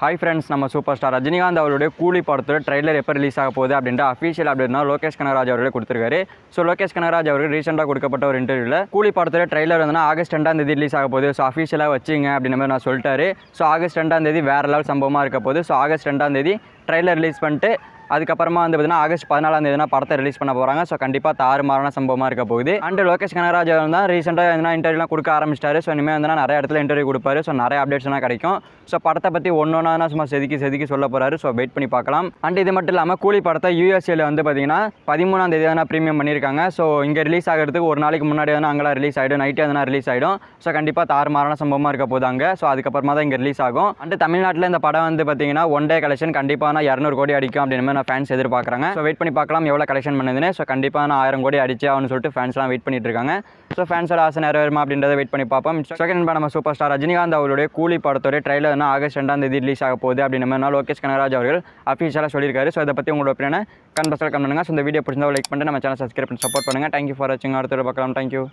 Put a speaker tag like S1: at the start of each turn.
S1: Hi friends நம்ம superstar Rajinikanth அவருடைய கூலி படத்தோட ட்ரைலர் எப்போ ரிலீஸ் ஆக போகுது அப்படின்ற அஃபீஷியல் அப்படின்னா லோகேஷ் கனகராஜ் அவர்களே கொடுத்துருக்காரு. ஸோ லோகேஷ் கனகராஜ் அவர்கள் ரீசெண்டாக கொடுக்கப்பட்ட ஒரு இன்டர்வியூவில் கூலி படத்தோட ட்ரெய்லர் வந்து ஆகஸ்ட் ரெண்டாம் தேதி ரிலீஸ் ஆக போகுது. ஸோ அஃபீஷியலாக வச்சுங்க அப்படின்ற மாதிரி நான் சொல்லிட்டாரு. ஸோ ஆகஸ்ட் ரெண்டாம் தேதி வேறு லெவல் சம்பவமாக இருக்க போகுது ஸோ ஆகஸ்ட் ரெண்டாம் தேதி ட்ரைலர் ரிலீஸ் பண்ணிட்டு அதுக்கப்புறமா வந்து பார்த்தீங்கன்னா ஆகஸ்ட் பதினாலாம் தேதினா படத்தை ரிலீஸ் பண்ண போகிறாங்க ஸோ கண்டிப்பாக தாறுமாறான சம்பவமாக இருக்க போகுது. அண்ட் லோகேஷ் கனகராஜ் தான் ரீசெண்டாக எதுனா இன்டர்வியூலாம் கொடுக்க ஆரம்பிச்சிட்டாரு. ஸோ இனிமேல் வந்து நிறைய இடத்துல இன்டர்வியூ கொடுப்பாரு. ஸோ நிறைய அப்டேட்ஸ்லாம் கிடைக்கும். ஸோ படத்தை பற்றி ஒன்று ஒன்றா சும்மா செதுக்கி செதுக்கி சொல்ல போகிறாரு ஸோ வெயிட் பண்ணி பார்க்கலாம். அண்ட் இது மட்டும் இல்லாமல் கூலி படத்தை யூஎஸ்ஏல வந்து பார்த்தீங்கன்னா பதிமூணாம் தேதி தான் ப்ரீமியம் பண்ணியிருக்காங்க. ஸோ இங்கே ரிலீஸ் ஆகிறதுக்கு ஒரு நாளைக்கு முன்னாடி எதனா அங்கெல்லாம் ரிலீஸ் ஆகிடும் நைட்டே எதனா ரிலீஸ் ஆகிடும் ஸோ கண்டிப்பாக தாறுமாறான சம்பவமாக இருக்க போது அங்கே. ஸோ அதுக்கப்புறமா தான் இங்கே ரிலீஸ் ஆகும். அண்ட் தமிழ்நாட்டில் இந்த படம் வந்து பார்த்தீங்கன்னா ஒன் டே கலெக்ஷன் கண்டிப்பாக நான் இரநூறு கோடி அடிக்கும் அப்படின்னு மாதிரி ஃபேன்ஸ் எதிர்பார்க்குறாங்க. ஸோ வெயிட் பண்ணி பார்க்கலாம் எவ்வளோ கலெக்ஷன் பண்ணுதுன்னு. ஸோ கண்டிப்பாக நான் ஆயிரம் கோடி அடிச்சு ஆகணும்னு சொல்லிட்டு ஃபேன்ஸ்லாம் வெயிட் பண்ணிட்டு இருக்காங்க. ஸோ ஃபேன்ஸோட ஆசை நிறைவேறுமா அப்படின்றத வெயிட் பண்ணி பார்ப்போம். செகண்ட் நம்ம சூப்பர் ஸ்டார் ரஜினிகாந்த் அவருடைய கூலி படத்தோட ட்ரைலர் வந்து ஆகஸ்ட் ரெண்டாம் தேதி ரிலீஸ் ஆக போகுது அப்படின்னு மாதிரி லோகேஷ் கனகராஜ் அவர்கள் அஃபீஷியலாக சொல்லியிருக்காரு. ஸோ இதை பற்றி உங்களோட ஒப்பீனியனை கன்ஃபர்ஸாக கமெண்ட் பண்ணுங்கள் ஸோ இந்த வீடியோ பிடிச்சிருந்தா லைக் பண்ணிட்டு நம்ம சேனல் சப்ஸ்கிரைப் பண்ணி சப்போர்ட் பண்ணுங்கள் தேங்க்யூ ஃபார் வாட்சிங் அடுத்த பார்க்கலாம். தேங்க்யூ